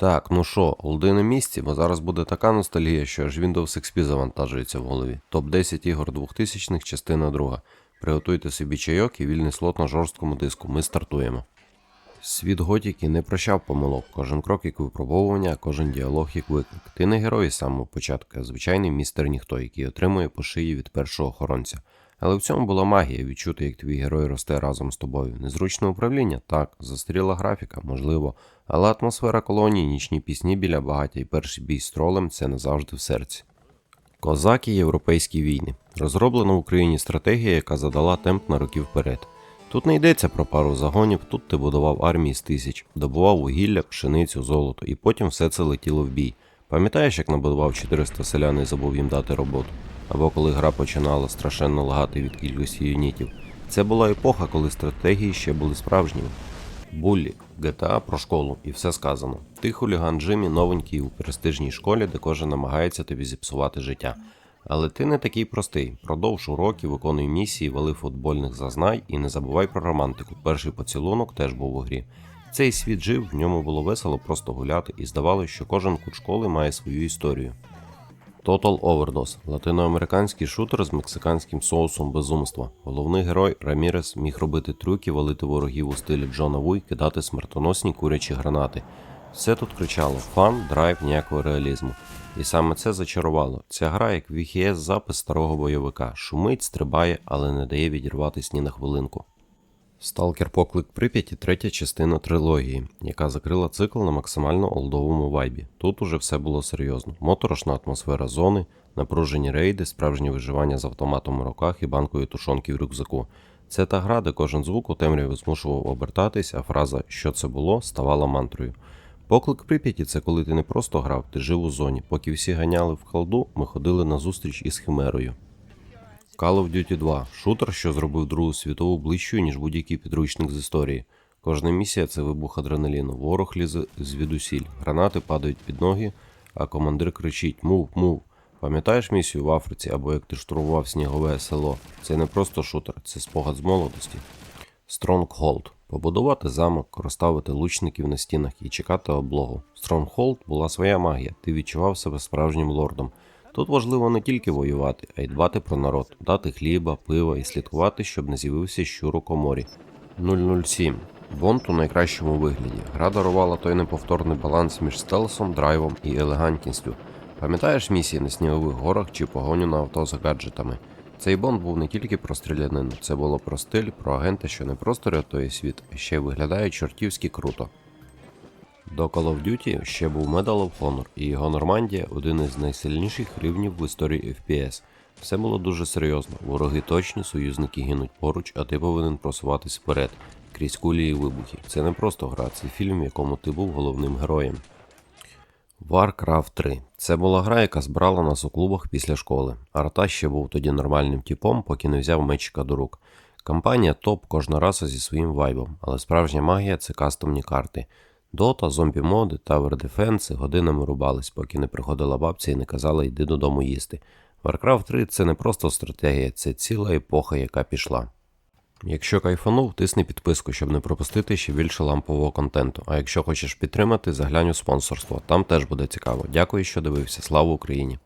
Так, ну що, олди на місці, бо зараз буде така ностальгія, що аж Windows XP завантажується в голові. Топ-10 ігор 2000-х, частина друга. Приготуйте собі чайок і вільний слот на жорсткому диску. Ми стартуємо. Світ готіки не прощав помилок, кожен крок як випробовування, кожен діалог як виклик. Ти не герой з самого початку, а звичайний містер ніхто, який отримує по шиї від першого охоронця. Але в цьому була магія відчути, як твій герой росте разом з тобою. Незручне управління? Так, застріла графіка, можливо. Але атмосфера колонії, нічні пісні біля багаття і перший бій з тролем це назавжди в серці. Козаки Європейські війни. Розроблена в Україні стратегія, яка задала темп на роки вперед. Тут не йдеться про пару загонів, тут ти будував армії з тисяч, добував вугілля, пшеницю, золото, і потім все це летіло в бій. Пам'ятаєш, як набудував 400 селян і забув їм дати роботу? Або коли гра починала страшенно лагати від кількості юнітів. Це була епоха, коли стратегії ще були справжніми. Буллі, GTA про школу, і все сказано. Ти хуліган Джиммі новенький у престижній школі, де кожен намагається тобі зіпсувати життя. Але ти не такий простий. Продовж уроків виконуй місії, вали футбольних зазнай і не забувай про романтику. Перший поцілунок теж був у грі. Цей світ жив, в ньому було весело просто гуляти, і здавалося, що кожен кут школи має свою історію. Total Overdose – латиноамериканський шутер з мексиканським соусом безумства. Головний герой Рамірес міг робити трюки, валити ворогів у стилі Джона Ву і кидати смертоносні курячі гранати. Все тут кричало фан, драйв, ніякого реалізму. І саме це зачарувало. Ця гра як VHS запис старого бойовика, шумить, стрибає, але не дає відірватися ні на хвилинку. Сталкер Поклик Прип'яті третя частина трилогії, яка закрила цикл на максимально олдовому вайбі. Тут уже все було серйозно. Моторошна атмосфера зони, напружені рейди, справжнє виживання з автоматом у руках і банкою тушонки в рюкзаку. Це та гра, де кожен звук у темряві змушував обертатись, а фраза Що це було ставала мантрою. Поклик Прип'яті це коли ти не просто грав, ти жив у зоні. Поки всі ганяли в халду, ми ходили на зустріч із химерою. Call of Duty 2 шутер, що зробив Другу світову ближчою, ніж будь-який підручник з історії. Кожна місія це вибух адреналіну. Ворог лізе звідусіль, гранати падають під ноги, а командир кричить Мув, мув. Пам'ятаєш місію в Африці або як ти штурмував снігове село? Це не просто шутер, це спогад з молодості. Stronghold побудувати замок, розставити лучників на стінах і чекати облогу. Stronghold була своя магія, ти відчував себе справжнім лордом. Тут важливо не тільки воювати, а й дбати про народ, дати хліба, пива і слідкувати, щоб не з'явився щур у коморі. 007. Бонд у найкращому вигляді. Гра дарувала той неповторний баланс між стелсом, драйвом і елегантністю. Пам'ятаєш місії на снігових горах чи погоню на авто за гаджетами? Цей бонд був не тільки про стрілянину, це було про стиль, про агента, що не просто рятує світ, а ще й виглядає чортівськи круто. До Call of Duty ще був Medal of Honor, і його Нормандія один із найсильніших рівнів в історії FPS. Все було дуже серйозно. Вороги точні, союзники гинуть поруч, а ти повинен просуватись вперед, крізь кулі і вибухи. Це не просто гра, це фільм, в якому ти був головним героєм. Warcraft 3. Це була гра, яка збирала нас у клубах після школи. Арта ще був тоді нормальним типом, поки не взяв мечика до рук. Кампанія топ кожна раса зі своїм вайбом, але справжня магія це кастомні карти. Дота, зомбі моди, Tower Defense годинами рубались, поки не приходила бабця і не казала йди додому їсти. Warcraft 3 це не просто стратегія, це ціла епоха, яка пішла. Якщо кайфанув, тисни підписку, щоб не пропустити ще більше лампового контенту. А якщо хочеш підтримати, заглянь у спонсорство. Там теж буде цікаво. Дякую, що дивився. Слава Україні!